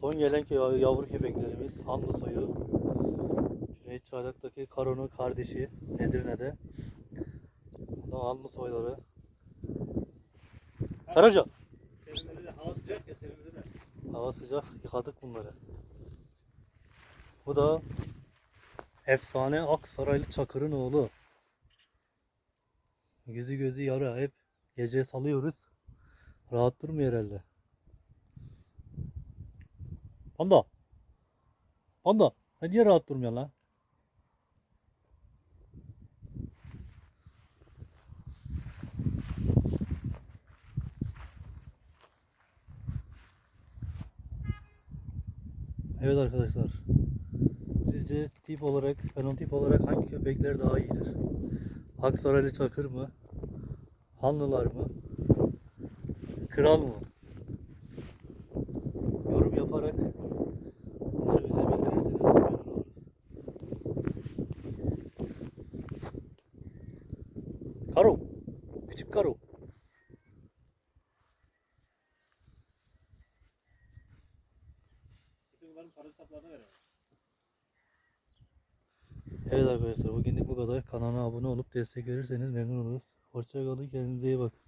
Son gelen kö- yavru köpeklerimiz Hamlı soyu. Cüneyt Çaylak'taki Karo'nun kardeşi Edirne'de. Bu da Hamlı soyları. Karaca. Hava sıcak ya serinledi de. Hava sıcak yıkadık bunları. Bu da efsane Aksaraylı Çakır'ın oğlu. Yüzü gözü yara hep gece salıyoruz. Rahat durmuyor herhalde. Panda. Panda. Sen niye rahat durmuyorsun lan? Evet arkadaşlar. Sizce tip olarak, fenotip olarak hangi köpekler daha iyidir? Aksaraylı Çakır mı? Hanlılar mı? Kral mı? Yorum yaparak bunları bize bildirirseniz memnun oluruz. Karo. Küçük Karo. Evet arkadaşlar bugünlük bu kadar. Kanala abone olup destek verirseniz memnun oluruz. Hoşçakalın kendinize iyi bakın.